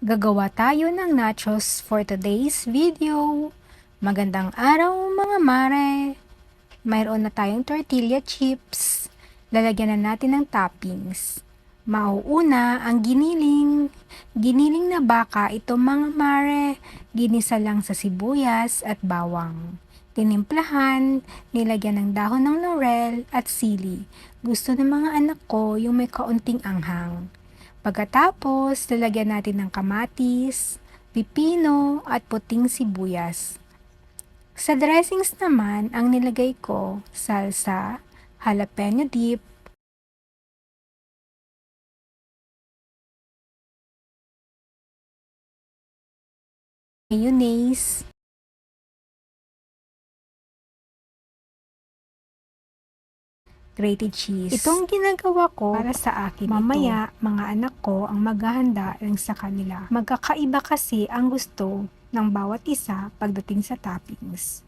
Gagawa tayo ng nachos for today's video. Magandang araw mga mare! Mayroon na tayong tortilla chips. Lalagyan na natin ng toppings. Mauuna ang giniling. Giniling na baka ito mga mare. Ginisa lang sa sibuyas at bawang. Tinimplahan, nilagyan ng dahon ng laurel at sili. Gusto ng mga anak ko yung may kaunting anghang. Pagkatapos, lalagyan natin ng kamatis, pipino at puting sibuyas. Sa dressings naman, ang nilagay ko, salsa, jalapeno dip, mayonnaise, grated cheese. Itong ginagawa ko para sa akin Mamaya, mga anak ko ang maghahanda lang sa kanila. Magkakaiba kasi ang gusto ng bawat isa pagdating sa toppings.